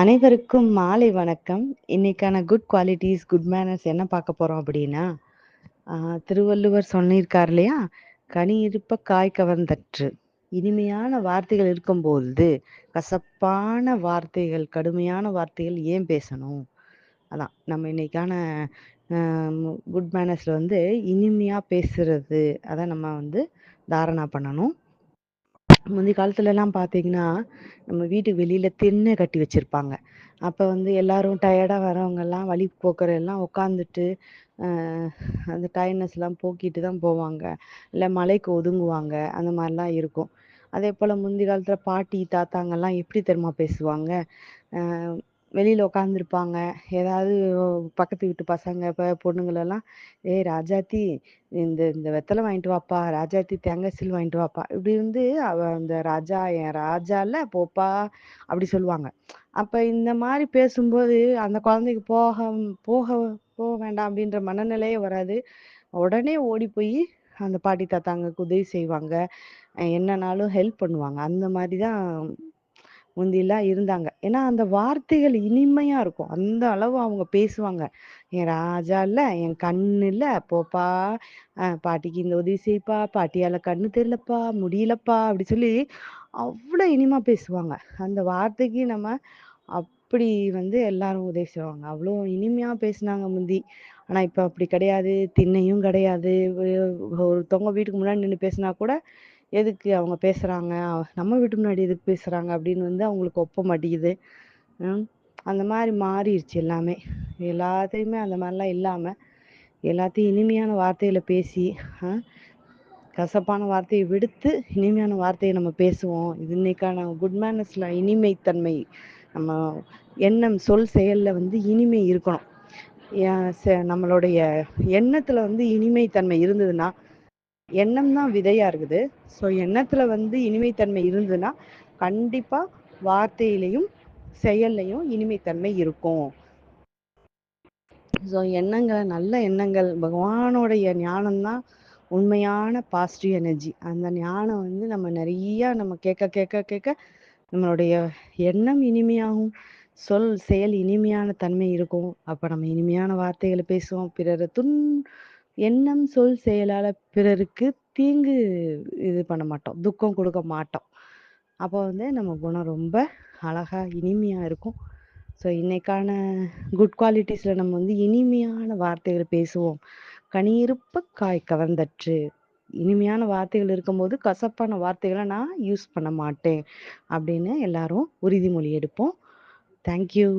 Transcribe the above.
அனைவருக்கும் மாலை வணக்கம். இன்னைக்கான குட் குவாலிட்டிஸ் குட் மேனர்ஸ் என்ன பார்க்க போறோம் அப்படின்னா, திருவள்ளுவர் சொல்லியிருக்கார் இல்லையா? "கனி இருப்ப காய் கவர்ந்தற்று." இனிமையான வார்த்தைகள் இருக்கும்போது கசப்பான வார்த்தைகள், கடுமையான வார்த்தைகள் ஏன் பேசணும்? அதான் நம்ம இன்னைக்கான குட் மேனர்ஸ்ல வந்து இனிமையா பேசுறது, அதை நம்ம வந்து தாரணா பண்ணணும். முந்தி காலத்துலலாம் பார்த்தீங்கன்னா, நம்ம வீட்டுக்கு வெளியில திண்ணை கட்டி வச்சிருப்பாங்க. அப்ப வந்து எல்லாரும் டயர்டா வரவங்கெல்லாம் வழி போக்கரெல்லாம் உட்காந்துட்டு, அந்த டயர்ட்னஸ்லாம் போக்கிட்டு தான் போவாங்க. இல்ல மலைக்கு ஒதுங்குவாங்க. அந்த மாதிரிலாம் இருக்கும். அதே போல் முந்தி காலத்துல பாட்டி, தாத்தாங்கெல்லாம் எப்படி தெரியுமா பேசுவாங்க? வெளியில் வெளியில உட்காந்துருப்பாங்க. ஏதாவது பக்கத்து வீட்டு பசங்க, இப்போ பொண்ணுங்களெல்லாம், "ஏய் ராஜாத்தி, இந்த இந்த வெத்தலை வாங்கிட்டு வாப்பா. ராஜாத்தி தேங்காய் சில் வாங்கிட்டு வாப்பா." இப்படி வந்து அவ அந்த ராஜா, "என் ராஜால போப்பா." அப்படி சொல்லுவாங்க. அப்ப இந்த மாதிரி பேசும்போது, அந்த குழந்தைக்கு போக போக போக வேண்டாம் அப்படின்ற மனநிலையே வராது. உடனே ஓடி போய் அந்த பாட்டி, தாத்தாங்களுக்கு உதவி செய்வாங்க. என்னன்னாலும் என்னனாலும் ஹெல்ப் பண்ணுவாங்க. அந்த மாதிரி தான் முந்திலாம் இருந்தாங்க. ஏன்னா, அந்த வார்த்தைகள் இனிமையா இருக்கும். அந்த அளவு அவங்க பேசுவாங்க. "என் ராஜா இல்ல, என் கண்ணு இல்ல, போப்பா, பாட்டிக்கு இந்த உதவி செய்ப்பா, பாட்டியால கண்ணு தெரியலப்பா, முடியலப்பா." அப்படி சொல்லி அவ்வளோ இனிமா பேசுவாங்க. அந்த வார்த்தைக்கு நம்ம அப்படி வந்து எல்லாரும் உதவி செய்வாங்க. அவ்வளோ இனிமையா பேசினாங்க முந்தி. ஆனா, இப்ப அப்படி கிடையாது. திண்ணையும் கிடையாது. ஒருத்தவங்க வீட்டுக்கு முன்னாடி நின்று பேசினா கூட, எதுக்கு அவங்க பேசுகிறாங்க நம்ம வீட்டு முன்னாடி எதுக்கு பேசுகிறாங்க அப்படின்னு வந்து அவங்களுக்கு ஒப்ப மாட்டேங்குது. அந்த மாதிரி மாறிடுச்சு எல்லாமே. எல்லாத்தையுமே அந்த மாதிரிலாம் இல்லாமல் எல்லாத்தையும் இனிமையான வார்த்தையில் பேசி, கசப்பான வார்த்தையை விடுத்து, இனிமையான வார்த்தையை நம்ம பேசுவோம். இது இன்னைக்கான குட் மேனஸில் இனிமைத்தன்மை. நம்ம எண்ணம், சொல், செயலில் வந்து இனிமை இருக்கணும். நம்மளுடைய எண்ணத்தில் வந்து இனிமைத்தன்மை இருந்ததுன்னா, எண்ணம் தான் விதையா இருக்குது. ஸோ எண்ணத்துல வந்து இனிமைத்தன்மை இருந்ததுன்னா, கண்டிப்பா வார்த்தையிலையும் செயல்லயும் இனிமைத்தன்மை இருக்கும். ஸோ எண்ணங்கள், நல்ல எண்ணங்கள், பகவானுடைய ஞானம் தான் உண்மையான பாசிட்டிவ் எனர்ஜி. அந்த ஞானம் வந்து நம்ம நிறைய நம்ம கேட்க கேட்க கேட்க, நம்மளுடைய எண்ணம் இனிமையாகும். சொல், செயல் இனிமையான தன்மை இருக்கும். அப்ப நம்ம இனிமையான வார்த்தைகளை பேசுவோம். பிறரை துன் எண்ணம், சொல், செயலால பிறருக்கு தீங்கு இது பண்ண மாட்டோம். துக்கம் கொடுக்க மாட்டோம். அப்போ வந்து நம்ம குணம் ரொம்ப அழகா, இனிமையா இருக்கும். ஸோ இன்னைக்கான குட் குவாலிட்டிஸில் நம்ம வந்து இனிமையான வார்த்தைகள் பேசுவோம். கனியிருப்ப காய் கவர்ந்தற்று." இனிமையான வார்த்தைகள் இருக்கும்போது, கசப்பான வார்த்தைகளை நான் யூஸ் பண்ண மாட்டேன். அப்படின்னு எல்லாரும் உறுதிமொழி எடுப்போம். Thank you.